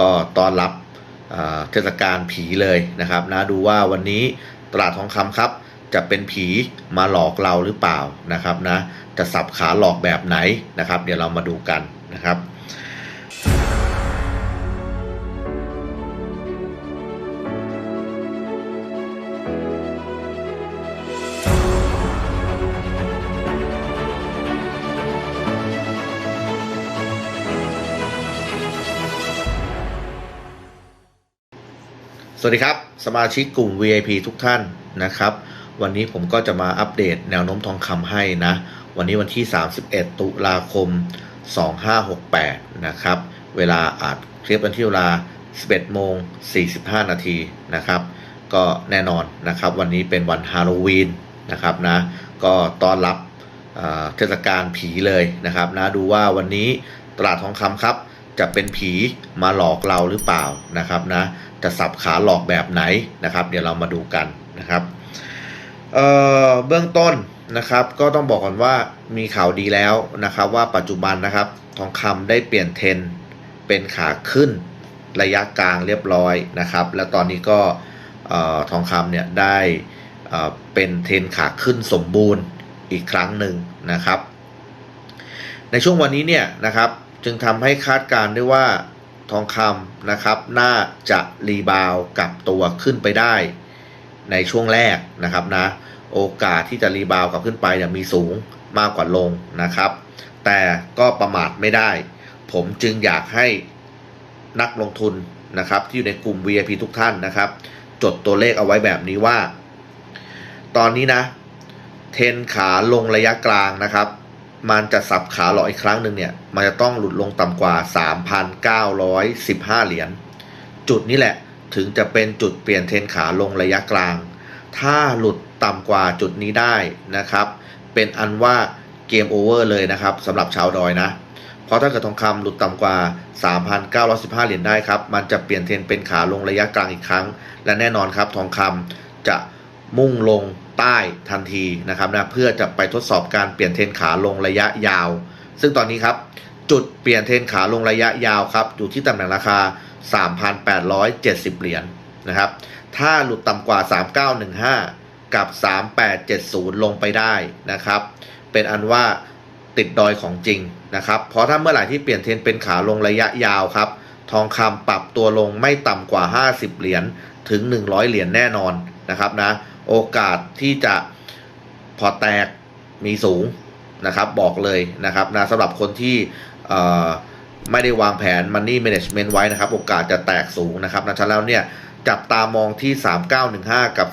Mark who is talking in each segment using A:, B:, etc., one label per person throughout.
A: ก็ต้อนรับเทศกาลผีเลยนะครับนะดูว่าวันนี้ตลาดทองคำครับ จะเป็นผีมาหลอกเราหรือเปล่านะครับนะจะสับขาหลอกแบบไหนนะครับ เดี๋ยวเรามาดูกันนะครับ วัสดีครับ สมาชิกกลุ่ม VIP ทุกท่านนะครับ วันนี้ผมก็จะมาอัปเดตแนวโน้มทองคำให้นะ วันนี้วันที่ 31 ตุลาคม 2568 นะครับ เวลาอาจเทียบกันที่เวลา 11 โมง 45 นาทีนะครับ ก็แน่นอนนะครับ วันนี้เป็นวันฮาโลวีนนะครับนะ ก็ต้อนรับเทศกาลผีเลยนะครับนะ ดูว่าวันนี้ตลาดทองคำครับ จะเป็นผีมาหลอกเราหรือเปล่านะครับนะ จะสับขาหลอกแบบไหนนะครับ เดี๋ยวเรามาดูกันนะครับเเบื้องต้นนะครับ ก็ต้องบอกก่อนว่ามีข่าวดีแล้วนะครับ ว่าปัจจุบันนะครับ ทองคำได้เปลี่ยนเทนเป็นขาขึ้นระยะกลางเรียบร้อยนะครับ แล้วตอนนี้ก็ทองคำเนี่ยได้เป็นเทนขาขึ้นสมบูรณ์อีกครั้งหนึ่งนะครับ ในช่วงวันนี้เนี่ยนะครับจึงทำให้คาดการณ์ได้ว่า ทองคำนะครับ น่าจะรีบาวกลับตัวขึ้นไปได้ ในช่วงแรกนะครับนะ โอกาสที่จะรีบาวกลับขึ้นไปเนี่ยมีสูงมากกว่าลงนะครับ แต่ก็ประมาทไม่ได้ ผมจึงอยากให้นักลงทุนนะครับ ที่อยู่ในกลุ่ม VIP ทุกท่านนะครับ จดตัวเลขเอาไว้แบบนี้ว่า ตอนนี้นะ เทนขาลงระยะกลางนะครับ มันจะสับขาหลอกอีกครั้งหนึ่งเนี่ย มันจะต้องหลุดลงต่ำกว่า 3,915 เหรียญ จุดนี้แหละถึงจะเป็นจุดเปลี่ยนเทนขาลงระยะกลาง ถ้าหลุดต่ำกว่าจุดนี้ได้นะครับ เป็นอันว่าเกมโอเวอร์เลยนะครับสำหรับชาวดอยนะ เพราะถ้าเกิดทองคำหลุดต่ำกว่า 3,915 เหรียญได้ครับ มันจะเปลี่ยนเทนเป็นขาลงระยะกลางอีกครั้ง และแน่นอนครับทองคำจะมุ่งลง ใต้ทันทีนะครับนะเพื่อจะไปทดสอบการเปลี่ยนเทนขาลงระยะยาว ซึ่งตอนนี้ครับจุดเปลี่ยนเทนขาลงระยะยาวครับอยู่ที่ตำแหน่งราคา 3,870 เหรียญนะครับ ถ้าหลุดต่ำกว่า 3915 กับ 3870 ลงไปได้นะครับ เป็นอันว่าติดดอยของจริงนะครับ เพราะถ้าเมื่อไหร่ที่เปลี่ยนเทนเป็นขาลงระยะยาวครับ ทองคำปรับตัวลงไม่ต่ำกว่า 50 เหรียญถึง 100 เหรียญแน่นอน นะครับนะโอกาสที่จะพอแตกมีสูงนะครับ บอกเลยนะครับนะสำหรับคนที่ไม่ได้วางแผน Money Management ไว้นะครับ โอกาสจะแตกสูงนะครับนะฉะนั้นแล้วเนี่ยจับตามองที่ 3915 กับ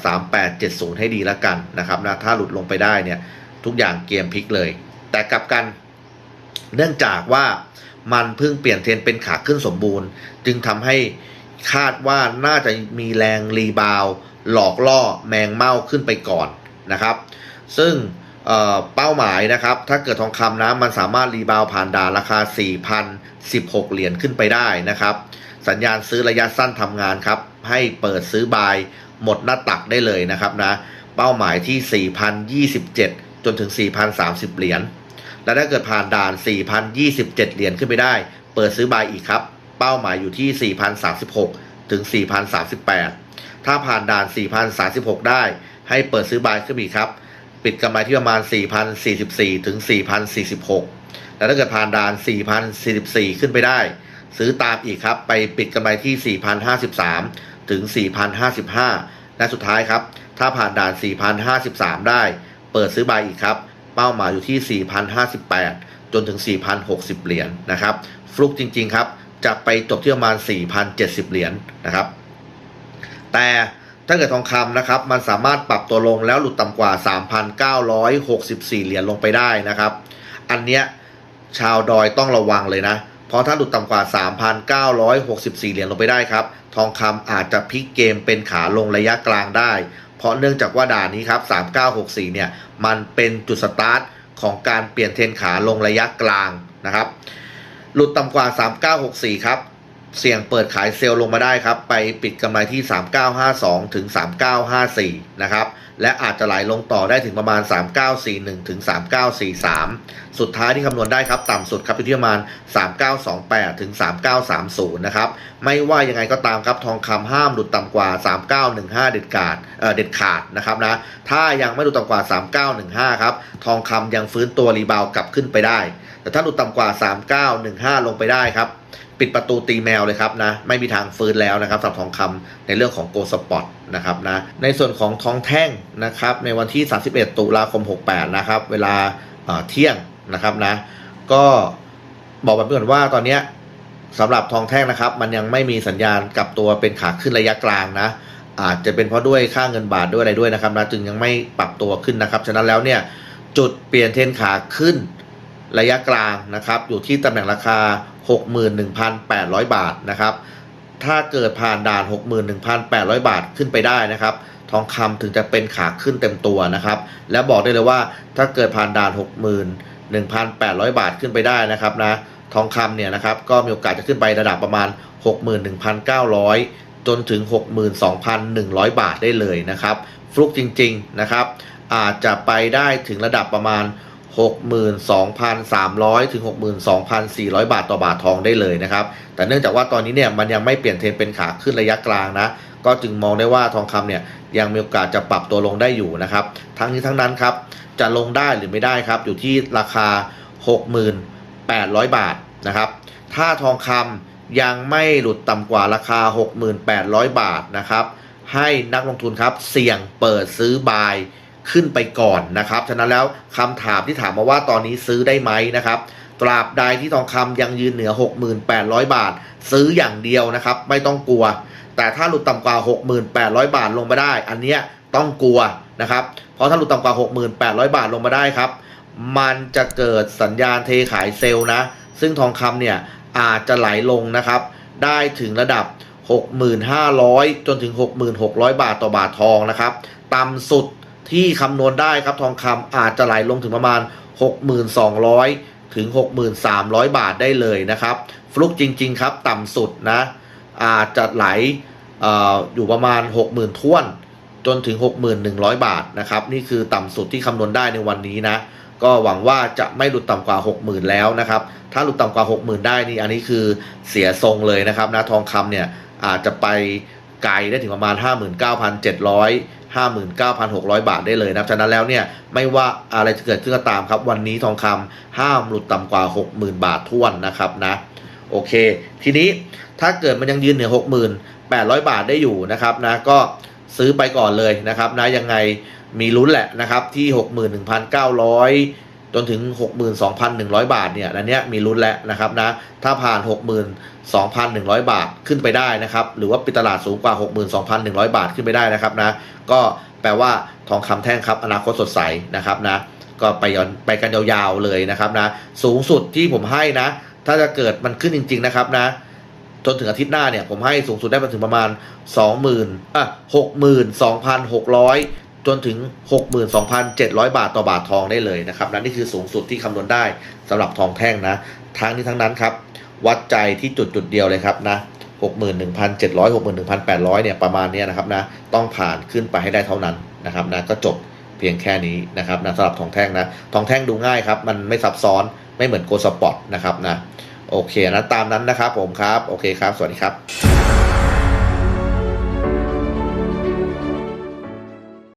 A: 3870 ให้ดีแล้วกันนะครับนะถ้าหลุดลงไปได้เนี่ยทุกอย่างเกมพลิกเลย แต่กลับกันเนื่องจากว่ามันเพิ่งเปลี่ยนเทรนเป็นขาขึ้นสมบูรณ์ จึงทำให้คาดว่าน่าจะมีแรงรีบาว หลอกล่อแมงเม่าขึ้นไปก่อนนะครับ ซึ่งเเป้าหมายนะครับ ถ้าเกิดทองคำนะมันสามารถรีบาวผ่านด่านราคา 4,016 เหรียญขึ้นไปได้นะครับ สัญญาณซื้อระยะสั้นทำงานครับ ให้เปิดซื้อบายหมดหน้าตักได้เลยนะครับนะ เป้าหมายที่ 4,027 จนถึง 4,030 เหรียญ และถ้าเกิดผ่านด่าน 4,027 เหรียญขึ้นไปได้ เปิดซื้อบายอีกครับ เป้าหมายอยู่ที่ 4,036 ถึง 4,038 ถ้าผ่านด่าน 4,036 ได้ ให้เปิดซื้อบายขึ้นอีกครับ ปิดกำไรที่ประมาณ 4,044 ถึง 4,046 แล้วถ้าเกิดผ่านด่าน 4,044 ขึ้นไปได้ ซื้อตามอีกครับ ไปปิดกำไรที่ 4,053 ถึง 4,055 และสุดท้ายครับ ถ้าผ่านด่าน 4,053 ได้ เปิดซื้อบายอีกครับ เป้าหมายอยู่ที่ 4,058 จนถึง 4,060 เหรียญนะครับ ฟลุกจริง ๆ ครับ จะไปจบที่ประมาณ 4,070 เหรียญนะครับ แต่ถ้าเกิดทองคำนะครับ มันสามารถปรับตัวลงแล้วหลุดต่ำกว่า 3,964 เหรียญลงไปได้นะครับ อันเนี้ยชาวดอยต้องระวังเลยนะ เพราะถ้าหลุดต่ำกว่า 3,964 เหรียญลงไปได้ครับ ทองคำอาจจะพลิกเกมเป็นขาลงระยะกลางได้ เพราะเนื่องจากว่าด่านนี้ครับ 3964 เนี่ย มันเป็นจุดสตาร์ทของการเปลี่ยนเทรนขาลงระยะกลางนะครับ หลุดต่ำกว่า 3964 ครับ เสี่ยงเปิดขายเซลล์ลงมาได้ครับ ไปปิดกำไรที่ 3952 ถึง 3954 นะครับ และอาจจะไหลลงต่อได้ถึงประมาณ 3941 ถึง 3943 สุดท้ายที่คำนวณได้ครับ ต่ำสุดครับอยู่ที่ประมาณ 3928 ถึง 3930 นะครับ ไม่ว่ายังไงก็ตามครับ ทองคำห้ามหลุดต่ำกว่า 3915 เด็ดขาดเอ่อเด็ดขาดนะครับนะ ถ้ายังไม่หลุดต่ำกว่า 3915 ครับ ทองคำยังฟื้นตัวรีบาวกลับขึ้นไปได้ แต่ถ้าหลุดต่ำกว่า 3915 ลงไปได้ครับ ปิดประตูตีแมวเลยครับนะไม่มีทางฟื้นแล้วนะครับสำหรับทองคำในเรื่องของโกลสปอตนะครับนะในส่วนของทองแท่งนะครับในวันที่ 31 ตุลาคม 68 นะครับ เวลาเที่ยงนะครับนะก็บอกแบบนี้ก่อนว่าตอนนี้สำหรับทองแท่งนะครับ มันยังไม่มีสัญญาณกลับตัวเป็นขาขึ้นระยะกลางนะอาจจะเป็นเพราะด้วยค่าเงินบาทด้วยอะไรด้วยนะครับนะจึงยังไม่ปรับตัวขึ้นนะครับ ฉะนั้นแล้วเนี่ยจุดเปลี่ยนเทนขาขึ้นระยะกลางนะครับ อยู่ที่ตำแหน่งราคา 61,800 บาทนะครับ ถ้าเกิดผ่านด่าน 61,800 บาทขึ้นไปได้นะครับ ทองคำถึงจะเป็นขาขึ้นเต็มตัวนะครับ แล้วบอกได้เลยว่าถ้าเกิดผ่านด่าน 61,800 บาทขึ้นไปได้นะครับนะ ทองคำเนี่ยนะครับก็มีโอกาสจะขึ้นไประดับประมาณ 61,900 จนถึง 62,100 บาทได้เลยนะครับ ฟลุกจริง ๆนะครับ อาจจะไปได้ถึงระดับประมาณ 62,300 ถึง 62,400 บาทต่อบาททองได้เลยนะครับ แต่เนื่องจากว่าตอนนี้เนี่ยมันยังไม่เปลี่ยนเทรนเป็นขาขึ้นระยะกลางนะ ก็จึงมองได้ว่าทองคำเนี่ยยังมีโอกาสจะปรับตัวลงได้อยู่นะครับ ทั้งนี้ทั้งนั้นครับ จะลงได้หรือไม่ได้ครับ อยู่ที่ราคา 6,800 บาทนะครับ ถ้าทองคำยังไม่หลุดต่ำกว่าราคา 6,800 บาทนะครับ ให้นักลงทุนครับเสี่ยงเปิดซื้อบาย ขึ้นไปก่อนนะครับ ฉะนั้นแล้วคำถามที่ถามมาว่าตอนนี้ซื้อได้ไหมนะครับ ตราบใดที่ทองคำยังยืนเหนือ 6,800 บาท ซื้ออย่างเดียวนะครับ ไม่ต้องกลัว แต่ถ้าหลุดต่ำกว่า 6,800บาทลงมาได้ อันเนี้ยต้องกลัวนะครับ เพราะถ้าหลุดต่ำกว่า 6,800 บาทลงมาได้ครับ มันจะเกิดสัญญาณเทขายเซลล์นะ ซึ่งทองคำเนี่ยอาจจะไหลลงนะครับ ได้ถึงระดับ 6,500 จนถึง 6,600 บาทต่อบาททองนะครับ ต่ำสุด ที่คำนวณได้ครับทองคำอาจจะไหลลงถึงประมาณ 6,200 ถึง 6,300 บาทได้เลยนะครับ ฟลุกจริง ๆ ครับต่ำสุดนะ อาจจะไหลออยู่ประมาณ 60,000ท้วน จนถึง 6,100 บาทนะครับ นี่คือต่ำสุดที่คำนวณได้ในวันนี้นะ ก็หวังว่าจะไม่หลุดต่ำกว่า 60,000 แล้วนะครับ ถ้าหลุดต่ำกว่า 60,000 ได้นี่อันนี้คือเสียทรงเลยนะครับนะทองคำเนี่ยอาจจะไปไกลได้ถึงประมาณ 59,700 59,600 บาทได้เลยนะครับฉะนั้นแล้วเนี่ยไม่ว่าอะไรจะเกิดขึ้นก็ตามครับ วันนี้ทองคำห้ามหลุดต่ำกว่า 60,000 บาททวนนะครับนะโอเค ทีนี้ถ้าเกิดมันยังยืนเหนือ 6,800 บาทได้อยู่นะครับนะก็ซื้อไปก่อนเลยนะครับนะยังไงมีลุ้นแหละนะครับที่ 61,900 จนถึง 62,100 บาทเนี่ยอันเนี้ยมีลุ้นแล้วนะครับนะถ้าผ่าน 62,100 บาทขึ้นไปได้นะครับหรือว่าปิดตลาดสูงกว่า 62,100 บาทขึ้นไปได้นะครับนะก็แปลว่าทองคำแท่งครับอนาคตสดใสนะครับนะก็ไปย้อนไปกันยาวๆเลยนะครับนะสูงสุดที่ผมให้นะ ถ้าจะเกิดมันขึ้นจริง ๆนะครับนะจนถึงอาทิตย์หน้าเนี่ยผมให้สูงสุดได้มาถึงประมาณ 20,000อะ62,600 จนถึง 62,700 บาทต่อบาททองได้เลยนะครับนั่นนี่คือสูงสุดที่คำนวณได้สำหรับทองแท่งนะทั้งนี้ทั้งนั้นครับ วัดใจที่จุดจุดเดียวเลยครับนะ61,700 61,800เนี่ยประมาณนี้นะครับนะต้องผ่านขึ้นไปให้ได้เท่านั้นนะครับนะก็จบเพียงแค่นี้นะครับนะสำหรับทองแท่งนะทองแท่งดูง่ายครับ มันไม่ซับซ้อนไม่เหมือนโกลสปอร์ตนะครับนะโอเคนะตามนั้นนะครับผมครับ โอเคครับ สวัสดีครับ